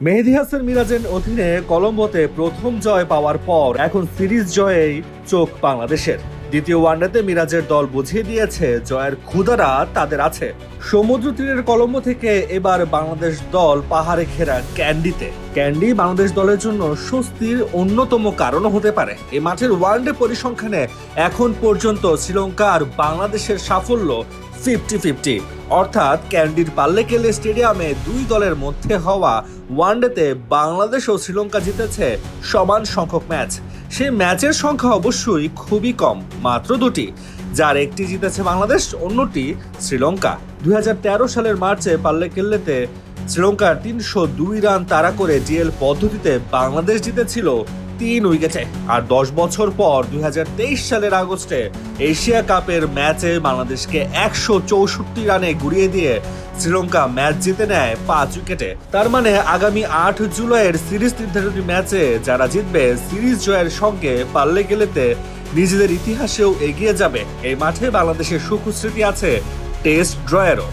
মেহেদি হাসান মিরাজের অধীনে কলম্বোতে প্রথম জয় পাওয়ার পর এখন সিরিজ জয়েই চোখ বাংলাদেশের। দ্বিতীয় ওয়ানডেতে মিরাজের দল বুঝিয়ে দিয়েছে জয়ের ক্ষুদারা তাদের আছে। সমুদ্র তীরের কলম্বো থেকে এবার বাংলাদেশ দল পাহাড়ে ঘেরা ক্যান্ডিতে। ক্যান্ডি বাংলাদেশ দলের জন্য স্বস্তির অন্যতম কারণও হতে পারে। এ মাঠের ওয়ানডে পরিসংখ্যানে এখন পর্যন্ত শ্রীলঙ্কা আর বাংলাদেশের সাফল্য ফিফটি ফিফটি। অর্থাৎ ক্যান্ডির পাল্লেকেলে স্টেডিয়ামে দুই দলের মধ্যে হওয়া ওয়ানডেতে বাংলাদেশ ও শ্রীলঙ্কা জিতেছে সমান সংখ্যক ম্যাচ। সেই ম্যাচের সংখ্যা অবশ্যই খুবই কম, মাত্র দুটি। যার একটি জিতেছে বাংলাদেশ, অন্যটি শ্রীলঙ্কা। দুই হাজার তেরো সালের মার্চে পাল্লেকেল্লেতে শ্রীলঙ্কার তিনশো দুই রান তাড়া করে জিএল পদ্ধতিতে বাংলাদেশ জিতেছিল তিন উইকেটে। আর দশ বছর পর দুই হাজার তেইশ সালের আগস্টে এশিয়া কাপের ম্যাচে বাংলাদেশকে একশো চৌষট্টি রানে ঘুরিয়ে দিয়ে শ্রীলঙ্কা ম্যাচ জিতে নেয় পাঁচ উইকেটে। তার মানে আগামী আট জুলাইয়ের সিরিজ নির্ধারণী ম্যাচে যারা জিতবে, সিরিজ জয়ের সঙ্গে পাল্লে গেলেতে নিজেদের ইতিহাসেও এগিয়ে যাবে। এই মাঠে বাংলাদেশের সুখ স্মৃতি আছে টেস্ট ড্রয়েরও।